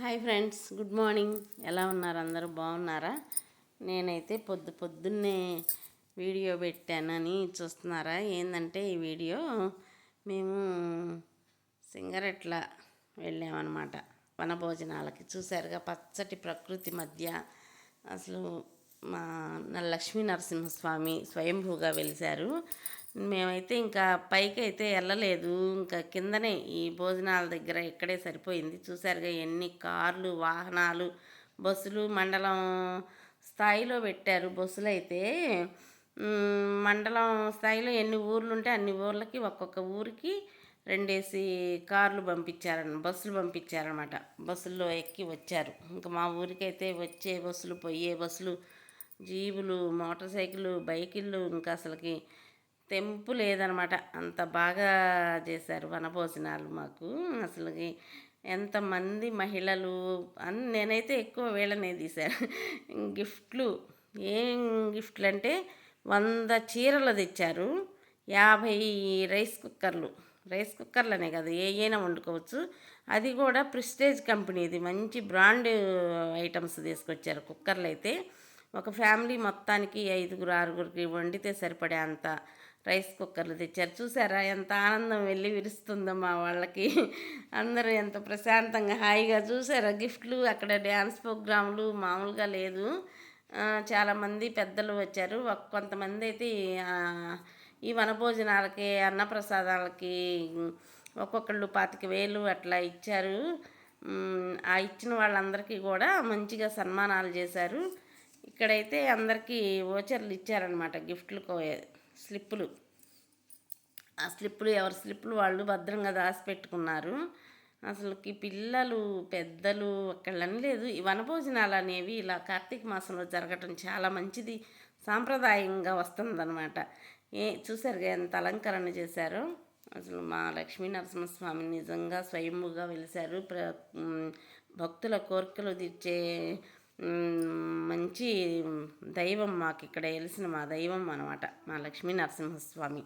Hi friends good morning. ఎలా ఉన్నారు? అందరూ బాగున్నారా? నేనైతే పొద్దు పొద్దున్నే వీడియో పెట్టానని చూస్తున్నారా? ఏంటంటే ఈ వీడియో మేము సింగరెట్ల వెళ్ళామన్నమాట. వనభోజనాలకి చూసారుగా పచ్చటి ప్రకృతి మధ్య. అసలు మా లక్ష్మీ నరసింహస్వామి స్వయంభూగా వెలిశారు. మేమైతే ఇంకా పైకి అయితే వెళ్ళలేదు ఇంకా కిందనే ఈ భోజనాల దగ్గర ఇక్కడే సరిపోయింది. చూసారుగా ఎన్ని కార్లు వాహనాలు బస్సులు మండలం స్థాయిలో పెట్టారు బస్సులు అయితే మండలం స్థాయిలో ఎన్ని ఊర్లు ఉంటే అన్ని ఊర్లకి ఒక్కొక్క ఊరికి రెండేసి కార్లు పంపించారన్న బస్సులు పంపించారనమాట. బస్సుల్లో ఎక్కి వచ్చారు. ఇంకా మా ఊరికైతే వచ్చే బస్సులు పోయే బస్సులు జీబులు మోటార్ సైకిళ్ళు బైకిళ్ళు ఇంకా అసలుకి తెంపు లేదనమాట. అంత బాగా చేశారు వనభోజనాలు మాకు. అసలుకి ఎంతమంది మహిళలు అని నేనైతే ఎక్కువ వీళ్ళనే తీశాను. గిఫ్ట్లు ఏం గిఫ్ట్లు అంటే వంద చీరలు తెచ్చారు. యాభై రైస్ కుక్కర్లు. రైస్ కుక్కర్లనే కదా ఏ అయినా వండుకోవచ్చు. అది కూడా ప్రిస్టేజ్ కంపెనీది. మంచి బ్రాండ్ ఐటమ్స్ తీసుకొచ్చారు కుక్కర్లు అయితే ఒక ఫ్యామిలీ మొత్తానికి ఐదుగురు ఆరుగురికి వండితే సరిపడే అంత రైస్ కుక్కర్లు తెచ్చారు. చూసారా? ఎంత ఆనందం వెళ్ళి విరుస్తుందో మా వాళ్ళకి. అందరూ ఎంత ప్రశాంతంగా హాయిగా చూసారా? గిఫ్ట్లు అక్కడ డ్యాన్స్ ప్రోగ్రాంలు మామూలుగా లేదు. చాలామంది పెద్దలు వచ్చారు. కొంతమంది అయితే ఈ వనభోజనాలకి అన్నప్రసాదాలకి ఒక్కొక్కళ్ళు పాతిక వేలు అట్లా ఇచ్చారు. ఆ ఇచ్చిన వాళ్ళందరికీ కూడా మంచిగా సన్మానాలు చేశారు. ఇక్కడైతే అందరికీ ఓచర్లు ఇచ్చారనమాట గిఫ్ట్లు స్లిప్పులు. ఆ స్లిప్పులు ఎవరి స్లిప్పులు వాళ్ళు భద్రంగా దాచిపెట్టుకున్నారు అసలుకి పిల్లలు పెద్దలు ఒక్కళ్ళని లేదు. ఈ వనభోజనాలు అనేవి ఇలా కార్తీక మాసంలో జరగటం చాలా మంచిది. సాంప్రదాయంగా వస్తుందన్నమాట. ఏ చూసారుగా ఎంత అలంకరణ చేశారో? అసలు మా లక్ష్మీనరసింహస్వామి నిజంగా స్వయంభుగా వెలిశారు. ప్ర భక్తుల కోరికలు తీర్చే మంచి దైవం మాకు ఇక్కడ వెలిసిన మా దైవం అనమాట మా లక్ష్మీ నరసింహస్వామి.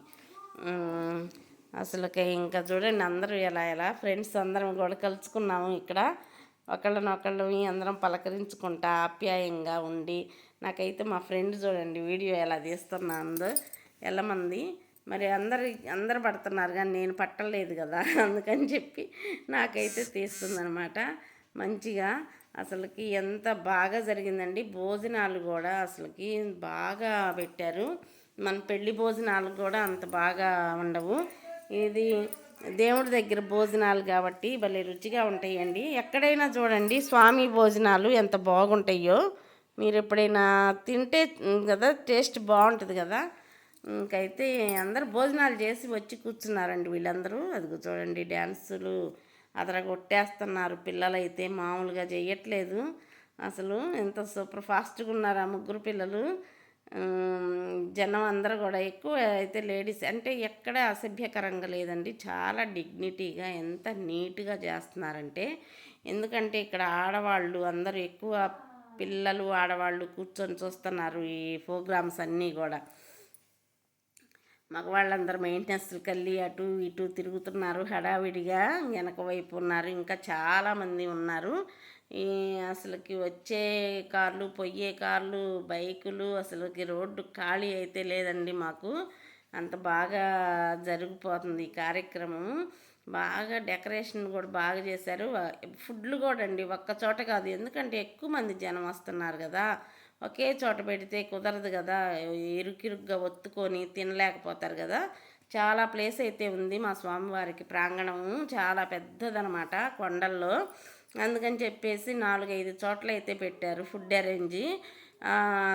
అసలు అసలుకి ఇంకా చూడండి అందరూ ఎలా ఎలా ఫ్రెండ్స్ అందరం కూడా కలుసుకున్నాము ఇక్కడ. ఒకళ్ళనొకళ్ళు అందరం పలకరించుకుంటా ఆప్యాయంగా ఉండి నాకైతే మా ఫ్రెండ్ చూడండి వీడియో ఎలా తీస్తున్నాందో ఎల్లమంది మరి అందరు అందరు పడుతున్నారు కానీ నేను పట్టలేదు కదా అందుకని చెప్పి నాకైతే తీస్తుందనమాట మంచిగా అసలుకి ఎంత బాగా జరిగిందండి. భోజనాలు కూడా అసలుకి బాగా పెట్టారు. మన పెళ్ళి భోజనాలు కూడా అంత బాగా ఉండవు. ఇది దేవుడి దగ్గర భోజనాలు కాబట్టి భలే రుచిగా ఉంటాయండి. ఎక్కడైనా చూడండి స్వామి భోజనాలు ఎంత బాగుంటాయో. మీరు ఎప్పుడైనా తింటే కదా టేస్ట్ బాగుంటుంది కదా. ఇంకైతే అందరు భోజనాలు చేసి వచ్చి కూర్చున్నారండి వీళ్ళందరూ. అదిగో చూడండి డ్యాన్సులు అదర కొట్టేస్తున్నారు పిల్లలైతే మామూలుగా చేయట్లేదు అసలు ఎంత సూపర్ ఫాస్ట్గా ఉన్నారు ఆ ముగ్గురు పిల్లలు. జనం అందరూ కూడా ఎక్కువ అయితే లేడీస్ అంటే ఎక్కడ అసభ్యకరంగా లేదండి. చాలా డిగ్నిటీగా ఎంత నీట్గా చేస్తున్నారంటే ఎందుకంటే ఇక్కడ ఆడవాళ్ళు అందరూ ఎక్కువ పిల్లలు ఆడవాళ్ళు కూర్చొని చూస్తున్నారు ఈ ప్రోగ్రామ్స్ అన్నీ కూడా మగవాళ్ళందరూ మెయింటెనెన్స్కి వెళ్ళి అటు ఇటు తిరుగుతున్నారు హడావిడిగా వెనక వైపు ఉన్నారు. ఇంకా చాలామంది ఉన్నారు. ఈ అసలుకి వచ్చే కార్లు పొయ్యే కార్లు బైకులు అసలుకి రోడ్డు ఖాళీ అయితే లేదండి మాకు. అంత బాగా జరిగిపోతుంది ఈ కార్యక్రమం. బాగా డెకరేషన్ కూడా బాగా చేశారు. ఫుడ్లు కూడా అండి ఒక్క చోట కాదు. ఎందుకంటే ఎక్కువ మంది జనం వస్తున్నారు కదా. ఒకే చోట పెడితే కుదరదు కదా. ఇరుకిరుగ్గా ఒత్తుకొని తినలేకపోతారు కదా. చాలా ప్లేస్ అయితే ఉంది మా స్వామివారికి ప్రాంగణము చాలా పెద్దదనమాట కొండల్లో. అందుకని చెప్పేసి నాలుగైదు చోట్ల అయితే పెట్టారు ఫుడ్ అరేంజ్.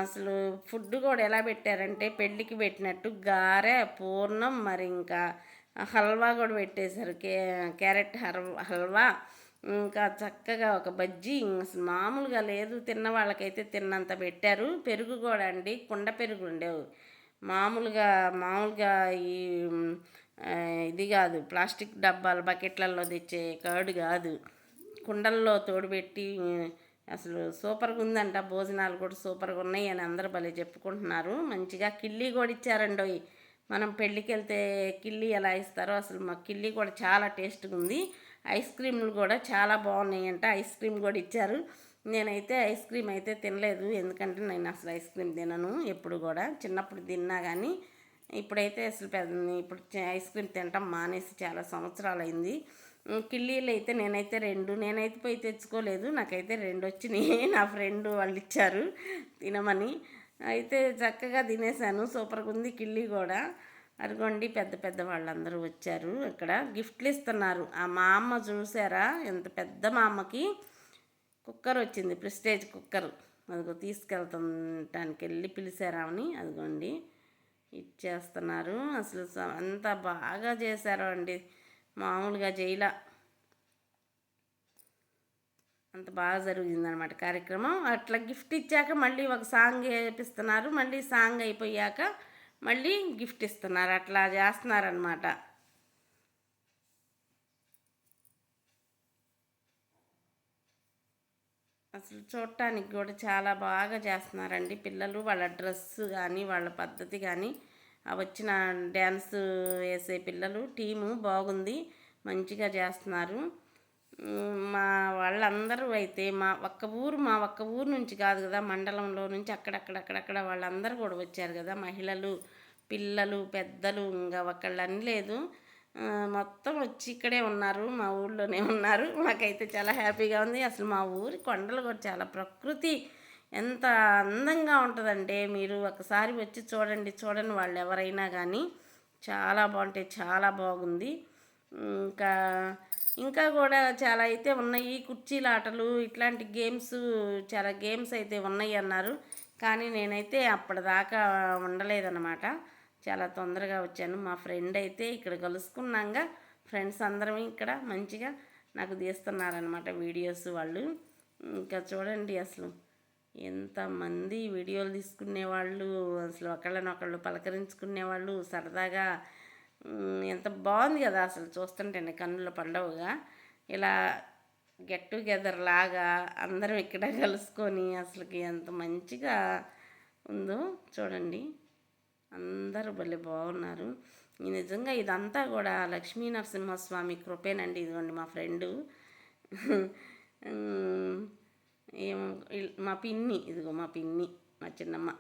అసలు ఫుడ్ కూడా ఎలా పెట్టారంటే పెళ్ళికి పెట్టినట్టు గారె పూర్ణం మరి ఇంకా హల్వా కూడా పెట్టేశారు. కే క్యారెట్ హర్ హల్వా. ఇంకా చక్కగా ఒక బజ్జీ అసలు మామూలుగా లేదు. తిన్న వాళ్ళకైతే తిన్నంత పెట్టారు. పెరుగు కూడా అండి. కుండ పెరుగు ఉండేవి. మామూలుగా మామూలుగా ఈ ఇది కాదు. ప్లాస్టిక్ డబ్బాలు బకెట్లలో తెచ్చే కర్డ్ కాదు. కుండల్లో తోడుపెట్టి అసలు సూపర్గా ఉందంట. భోజనాలు కూడా సూపర్గా ఉన్నాయి అని అందరూ భలే చెప్పుకుంటున్నారు. మంచిగా కిళ్ళీ కూడా ఇచ్చారండి మనం పెళ్ళికి వెళ్తే కిళ్ళీ ఎలా ఇస్తారో అసలు మా కిళ్ళీ కూడా చాలా టేస్ట్గా ఉంది. ఐస్ క్రీమ్లు కూడా చాలా బాగున్నాయంట. ఐస్ క్రీమ్ కూడా ఇచ్చారు. నేనైతే ఐస్ క్రీమ్ అయితే తినలేదు. ఎందుకంటే నేను అసలు ఐస్ క్రీమ్ తినను ఎప్పుడు కూడా. చిన్నప్పుడు తిన్నా కానీ ఇప్పుడైతే అసలు పెద్ద ఇప్పుడు ఐస్ క్రీమ్ తినటం మానేసి చాలా సంవత్సరాలు అయింది కిళ్ళీలు అయితే నేనైతే రెండు నేనైతే పోయి తెచ్చుకోలేదు. నాకైతే రెండు వచ్చినాయి. నా ఫ్రెండ్ వాళ్ళు ఇచ్చారు తినమని. అయితే చక్కగా తినేసాను. సూపర్గా ఉంది కిళ్ళీ కూడా. అరగండి పెద్ద పెద్ద వాళ్ళందరూ వచ్చారు. ఇక్కడ గిఫ్ట్లు ఇస్తున్నారు. ఆ మా అమ్మ చూసారా? ఎంత పెద్ద మా అమ్మకి కుక్కర్ వచ్చింది ప్రిస్టేజ్ కుక్కర్. అదిగో తీసుకెళ్తానికి వెళ్ళి పిలిచారామని అదిగోండి ఇచ్చేస్తున్నారు. అసలు అంత బాగా చేశారు అండి. మామూలుగా జైలా. అంత బాగా జరిగిందనమాట కార్యక్రమం. అట్లా గిఫ్ట్ ఇచ్చాక మళ్ళీ ఒక సాంగ్ వేపిస్తున్నారు. మళ్ళీ సాంగ్ అయిపోయాక మళ్ళీ గిఫ్ట్ ఇస్తున్నారు. అట్లా చేస్తున్నారనమాట అసలు చూడటానికి కూడా చాలా బాగా చేస్తున్నారండి పిల్లలు. వాళ్ళ డ్రెస్ కానీ వాళ్ళ పద్ధతి కానీ వచ్చిన డ్యాన్స్ వేసే పిల్లలు టీము బాగుంది. మంచిగా చేస్తున్నారు. మా వాళ్ళందరూ అయితే మా ఒక్క ఊరు మా ఒక్క ఊరు నుంచి కాదు కదా మండలంలో నుంచి అక్కడక్కడక్కడక్కడ వాళ్ళందరూ కూడా వచ్చారు కదా మహిళలు పిల్లలు పెద్దలు ఇంకా ఒకళ్ళని లేదు. మొత్తం వచ్చి ఇక్కడే ఉన్నారు మా ఊళ్ళోనే ఉన్నారు. మాకైతే చాలా హ్యాపీగా ఉంది. అసలు మా ఊరి కొండలు కూడా చాలా ప్రకృతి. ఎంత అందంగా ఉంటుందంటే మీరు ఒకసారి వచ్చి చూడండి చూడండి వాళ్ళు ఎవరైనా కానీ చాలా బాగుంటాయి చాలా బాగుంది. ఇంకా ఇంకా కూడా చాలా అయితే ఉన్నాయి. కుర్చీల ఆటలు ఇట్లాంటి గేమ్స్ చాలా గేమ్స్ అయితే ఉన్నాయి అన్నారు. కానీ నేనైతే అప్పటిదాకా ఉండలేదన్నమాట. చాలా తొందరగా వచ్చాను. మా ఫ్రెండ్ అయితే ఇక్కడ కలుసుకున్నాక ఫ్రెండ్స్ అందరం ఇక్కడ మంచిగా నాకు తీస్తున్నారనమాట వీడియోస్ వాళ్ళు. ఇంకా చూడండి అసలు ఎంతమంది వీడియోలు తీసుకునే వాళ్ళు అసలు ఒకళ్ళనొకళ్ళు పలకరించుకునే వాళ్ళు సరదాగా ఎంత బాగుంది కదా అసలు చూస్తుంటేనే కన్నుల పండవగా. ఇలా గెట్ టుగెదర్ లాగా అందరం ఇక్కడ కలుసుకొని అసలుకి ఎంత మంచిగా ఉందో చూడండి. అందరూ భలే బాగున్నారు. ఈ నిజంగా ఇదంతా కూడా లక్ష్మీ నరసింహస్వామి కృపేనండి ఇదిగోండి మా ఫ్రెండు. ఏమో ఏం మా పిన్ని ఇదిగో మా పిన్ని మా చిన్నమ్మ.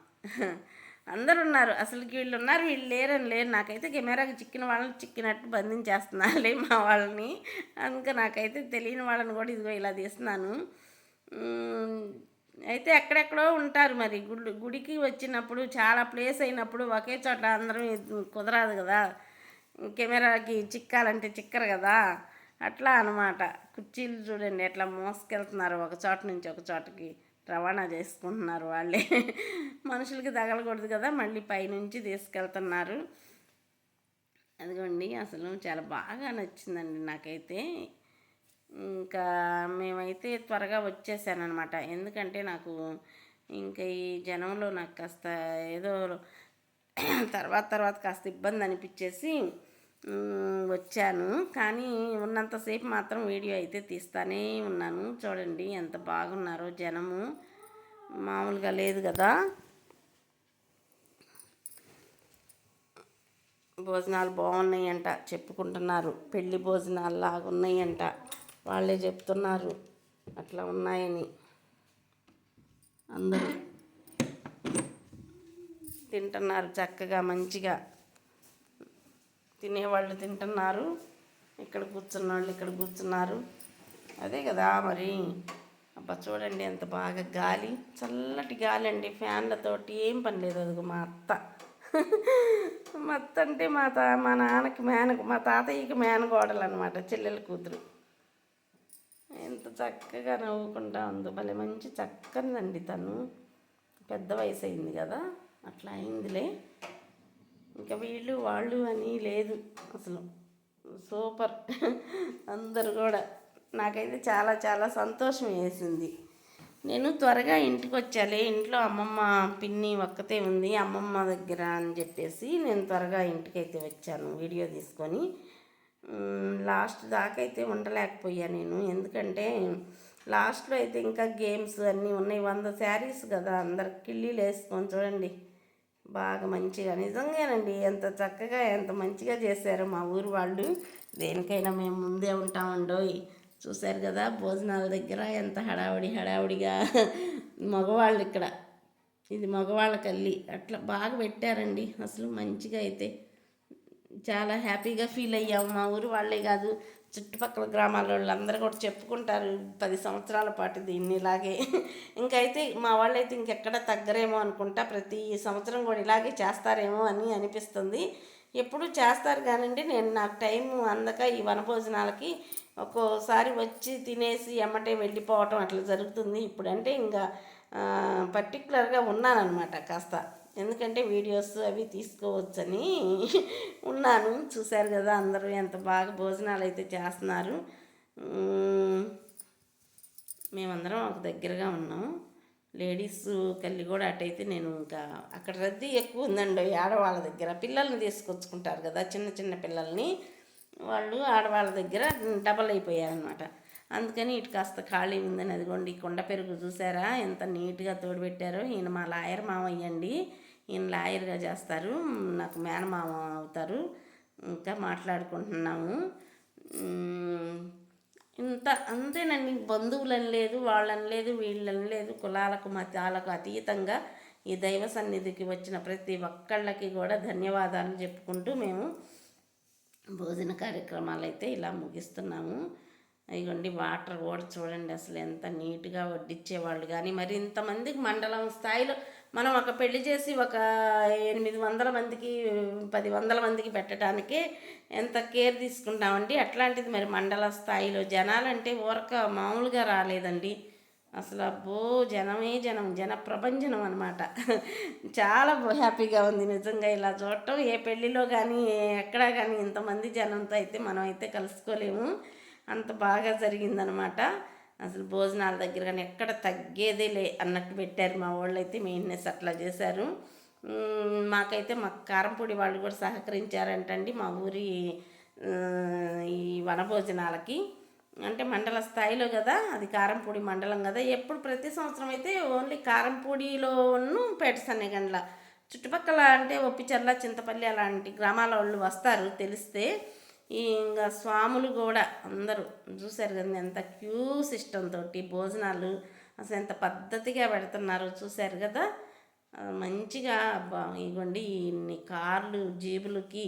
అందరు ఉన్నారు అసలు వీళ్ళు ఉన్నారు వీళ్ళు లేరని లేరు. నాకైతే కెమెరాకి చిక్కిన వాళ్ళని చిక్కినట్టు బంధించేస్తున్నాలే మా వాళ్ళని. అందుకే నాకైతే తెలియని వాళ్ళని కూడా ఇదిగో ఇలా తీస్తున్నాను. అయితే ఎక్కడెక్కడో ఉంటారు మరి. గుడి గుడికి వచ్చినప్పుడు చాలా ప్లేస్ అయినప్పుడు ఒకే చోట అందరం కుదరాదు కుదరదు కదా. కెమెరాకి చిక్కాలంటే చిక్కరు కదా. అట్లా అనమాట కుర్చీలు చూడండి ఎట్లా మోసుకెళ్తున్నారు ఒక చోట నుంచి ఒక చోటకి. రవాణా చేసుకుంటున్నారు వాళ్ళే. మనుషులకి తగలకూడదు కదా మళ్ళీ పైనుంచి తీసుకెళ్తున్నారు. అదిగోండి అసలు చాలా బాగా నచ్చిందండి నాకైతే. ఇంకా మేమైతే త్వరగా వచ్చేసానమాట ఎందుకంటే నాకు ఇంకా ఈ జనంలో నాకు కాస్త ఏదో తర్వాత తర్వాత కాస్త ఇబ్బంది అనిపించేసి వచ్చాను. కానీ ఉన్నంతసేపు మాత్రం వీడియో అయితే తీస్తానే ఉన్నాను. చూడండి ఎంత బాగున్నారో జనము. మామూలుగా లేదు కదా. భోజనాలు బాగున్నాయంట చెప్పుకుంటున్నారు. పెళ్ళి భోజనాలు లాగా ఉన్నాయంట. వాళ్ళే చెప్తున్నారు. అట్లా ఉన్నాయని. అందరూ తింటున్నారు చక్కగా మంచిగా. తినేవాళ్ళు తింటున్నారు. ఇక్కడ కూర్చున్న వాళ్ళు ఇక్కడ కూర్చున్నారు. అదే కదా మరి. అబ్బా చూడండి ఎంత బాగా గాలి చల్లటి గాలి అండి ఫ్యాన్లతోటి ఏం పని లేదు అదిగో మా అత్త. మా అత్త అంటే మా తా మా నాన్నకి మేన మా తాతయ్యకి మేనగోడలు అనమాట చెల్లెల కూతురు. ఎంత చక్కగా నవ్వుకుంటా ఉందో భలే మంచి చక్కనిదండి తను. పెద్ద వయసు అయింది కదా అట్లా అయిందిలే. ఇంకా వీళ్ళు వాళ్ళు అని లేదు అసలు. సూపర్. అందరు కూడా. నాకైతే చాలా చాలా సంతోషం వేసింది. నేను త్వరగా ఇంటికి వచ్చాలే. ఇంట్లో అమ్మమ్మ పిన్ని ఒక్కతే ఉంది. అమ్మమ్మ దగ్గర అని చెప్పేసి నేను త్వరగా ఇంటికైతే వచ్చాను వీడియో తీసుకొని. లాస్ట్ దాకైతే అయితే ఉండలేకపోయా నేను. ఎందుకంటే లాస్ట్లో అయితే ఇంకా గేమ్స్ అన్నీ ఉన్నాయి. వంద శారీస్ కదా. అందరికి కిళ్ళీలు వేసుకొని చూడండి. బాగా మంచిగా. నిజంగానండి ఎంత చక్కగా ఎంత మంచిగా చేశారు మా ఊరు వాళ్ళు. దేనికైనా మేము ముందే ఉంటామండోయ్. చూశారు కదా భోజనాల దగ్గర ఎంత హడావుడి హడావుడిగా మగవాళ్ళు ఇక్కడ. ఇది మగవాళ్ళ కల్లి. అట్లా బాగా పెట్టారండి. అసలు మంచిగా అయితే. చాలా హ్యాపీగా ఫీల్ అయ్యాము మా ఊరు వాళ్ళే కాదు చుట్టుపక్కల గ్రామాల వాళ్ళందరూ కూడా చెప్పుకుంటారు పది సంవత్సరాల పాటు దీన్ని ఇలాగే ఇంకైతే మా వాళ్ళైతే ఇంకెక్కడ తగ్గరేమో అనుకుంటా ప్రతి సంవత్సరం కూడా ఇలాగే చేస్తారేమో అని అనిపిస్తుంది. ఎప్పుడు చేస్తారు కానండి నేను నాకు టైం అందక ఈ వనభోజనాలకి ఒక్కోసారి వచ్చి తినేసి ఎమ్మటే వెళ్ళిపోవటం అట్లా జరుగుతుంది. ఇప్పుడంటే ఇంకా పర్టికులర్గా ఉన్నానమాట కాస్త. ఎందుకంటే వీడియోస్ అవి తీసుకోవచ్చని ఉన్నాను. చూశారు కదా అందరూ ఎంత బాగా భోజనాలు అయితే చేస్తున్నారు. మేమందరం ఒక దగ్గరగా ఉన్నాం. లేడీస్ కళ్ళి కూడా అటైతే నేను ఇంకా అక్కడ రద్దీ ఎక్కువ ఉందండి. ఆడవాళ్ళ దగ్గర పిల్లల్ని తీసుకొచ్చుకుంటారు కదా చిన్న చిన్న పిల్లల్ని. వాళ్ళు ఆడవాళ్ళ దగ్గర డబల్ అయిపోయారనమాట అందుకని ఇటు కాస్త ఖాళీ ఉందని అదిగోండి కొండ పెరుగు చూసారా? ఎంత నీట్గా తోడుపెట్టారో ఈయన మా లాయర్ మామయ్య అండి. ఈయన లాయర్గా చేస్తారు. నాకు మేనమామ అవుతారు. ఇంకా మాట్లాడుకుంటున్నాము. ఇంత అంతేనండి. బంధువులని లేదు వాళ్ళని లేదు వీళ్ళని లేదు కులాలకు మతాలకు అతీతంగా ఈ దైవ సన్నిధికి వచ్చిన ప్రతి ఒక్కళ్ళకి కూడా ధన్యవాదాలు చెప్పుకుంటూ మేము భోజన కార్యక్రమాలు అయితే ఇలా ముగిస్తున్నాము. ఇగోండి వాటర్ కూడా చూడండి అసలు ఎంత నీట్గా వడ్డిచ్చేవాళ్ళు. కానీ మరి ఇంతమందికి మండలం స్థాయిలో మనం ఒక పెళ్ళి చేసి ఒక ఎనిమిది వందల మందికి పది వందల మందికి పెట్టడానికి ఎంత కేర్ తీసుకుంటామండి? అట్లాంటిది మరి మండల స్థాయిలో జనాలంటే ఊరక మామూలుగా రాలేదండి. అసలు అబ్బో జనమే జనం జన ప్రపంచనం అనమాట చాలా హ్యాపీగా ఉంది. నిజంగా ఇలా చూడటం ఏ పెళ్ళిలో కానీ ఎక్కడా కానీ ఇంతమంది జనంతో అయితే మనం అయితే కలుసుకోలేము. అంత బాగా జరిగిందనమాట అసలు భోజనాల దగ్గర కానీ ఎక్కడ తగ్గేదే లే అన్నట్టు పెట్టారు మా వాళ్ళు అయితే మెయిన్నెస్ అట్లా చేశారు. మాకైతే మా కారంపొడి వాళ్ళు కూడా సహకరించారంటండి మా ఊరి ఈ వనభోజనాలకి. అంటే మండల స్థాయిలో కదా అది కారంపూడి మండలం కదా. ఎప్పుడు ప్రతి సంవత్సరం అయితే ఓన్లీ కారంపూడిలోను పేట గండ్ల చుట్టుపక్కల అంటే ఒప్పిచర్ల చింతపల్లి అలాంటి గ్రామాల వాళ్ళు వస్తారు తెలిస్తే. ఇంకా స్వాములు కూడా అందరూ చూశారు కదా ఎంత క్యూ సిస్టమ్ తోటి భోజనాలు అసలు ఎంత పద్ధతిగా పెడుతున్నారు చూశారు కదా. మంచిగా ఇవ్వండి ఇన్ని కార్లు జీబులకి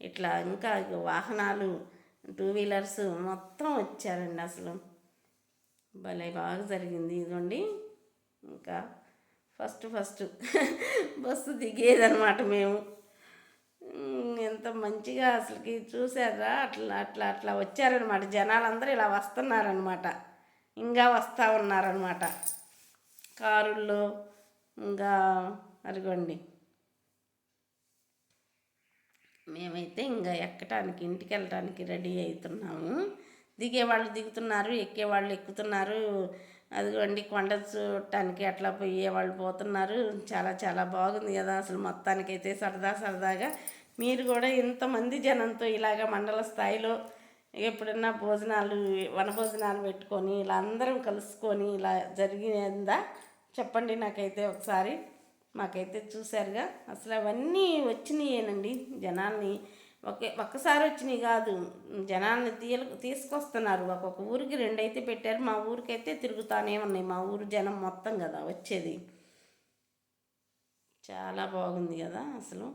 ఇట్లా ఇంకా వాహనాలు టూ వీలర్స్ మొత్తం వచ్చారండి అసలు. భలే బాగా జరిగింది ఇదిగోండి. ఇంకా ఫస్ట్ ఫస్ట్ బస్సు దిగేదనమాట మేము. ఎంత మంచిగా అసలుకి చూసారా అట్లా అట్లా అట్లా వచ్చారనమాట జనాలందరూ ఇలా వస్తున్నారనమాట ఇంకా వస్తూ ఉన్నారనమాట కారుల్లో ఇంకా అదిగోండి. మేమైతే ఇంకా ఎక్కటానికి ఇంటికి వెళ్ళటానికి రెడీ అవుతున్నాము దిగేవాళ్ళు దిగుతున్నారు ఎక్కేవాళ్ళు ఎక్కుతున్నారు. అదిగోండి కొండ చూడటానికి అట్లా పోయే వాళ్ళు పోతున్నారు. చాలా చాలా బాగుంది కదా అసలు మొత్తానికైతే సరదా సరదాగా. మీరు కూడా ఇంతమంది జనంతో ఇలాగ మండల స్థాయిలో ఎప్పుడన్నా భోజనాలు వనభోజనాలు పెట్టుకొని ఇలా అందరం కలుసుకొని ఇలా జరిగిందా? చెప్పండి నాకైతే ఒకసారి. మాకైతే చూశారుగా. అసలు అవన్నీ వచ్చినాయేనండి జనాల్ని. ఒకే ఒక్కసారి వచ్చినాయి కాదు. జనాల్ని తీయ తీసుకొస్తున్నారు. ఒక్కొక్క ఊరికి రెండైతే పెట్టారు. మా ఊరికైతే తిరుగుతానే ఉన్నాయి. మా ఊరు జనం మొత్తం కదా వచ్చేది. చాలా బాగుంది కదా అసలు.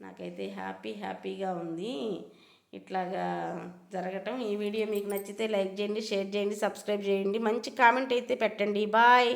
నాకైతే హ్యాపీ హ్యాపీగా ఉంది. ఇట్లాగా జరగటం. ఈ వీడియో మీకు నచ్చితే లైక్ చేయండి షేర్ చేయండి సబ్స్క్రైబ్ చేయండి. మంచి కామెంట్ అయితే పెట్టండి. బాయ్.